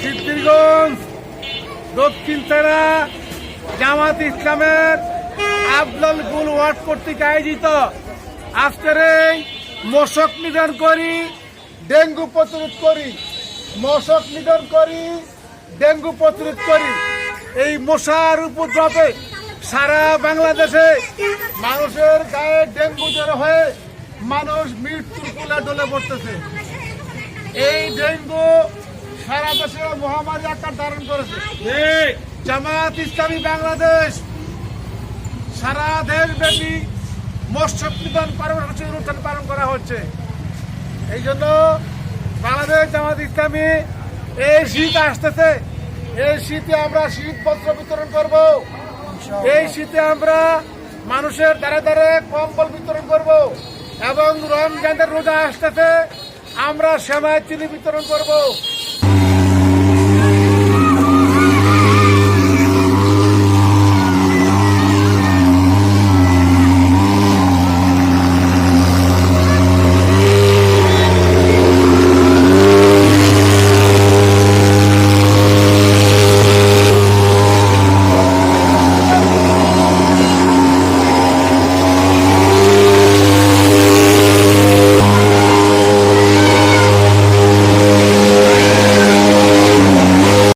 সিদ্ধিরগঞ্জ, দক্ষিণ থানা জামাত ইসলামের আফজল গুল ওয়ার্ড কর্তৃক আয়োজিত। আজকের এই মশক নিধন করি, ডেঙ্গু প্রতিরোধ করি, মশক নিধন করি, ডেঙ্গু প্রতিরোধ করি। এই মশার উপদ্রবে সারা বাংলাদেশে মানুষের গায়ে ডেঙ্গু জ্বর হয়ে মানুষ মৃত্যুর কোলে ডলে পড়তেছে। এই ডেঙ্গু সারা দেশে মহামারী আকার ধারণ করেছে। জামাত ইসলামী বাংলাদেশ সারা দেশব্যাপী মৎস্য নিধন কর্মসূচি অনুষ্ঠান পালন করা হচ্ছে। এই জন্য বাংলাদেশ জামাত ইসলামী এই শীত আসতেছে। এই শীতে আমরা শীত বস্ত্র বিতরণ করব। এই শীতে আমরা মানুষের দ্বারে দ্বারে কম্বল বিতরণ করব এবং রমজানের রোজা আসতেছে। আমরা সেমাই চিনি বিতরণ করব।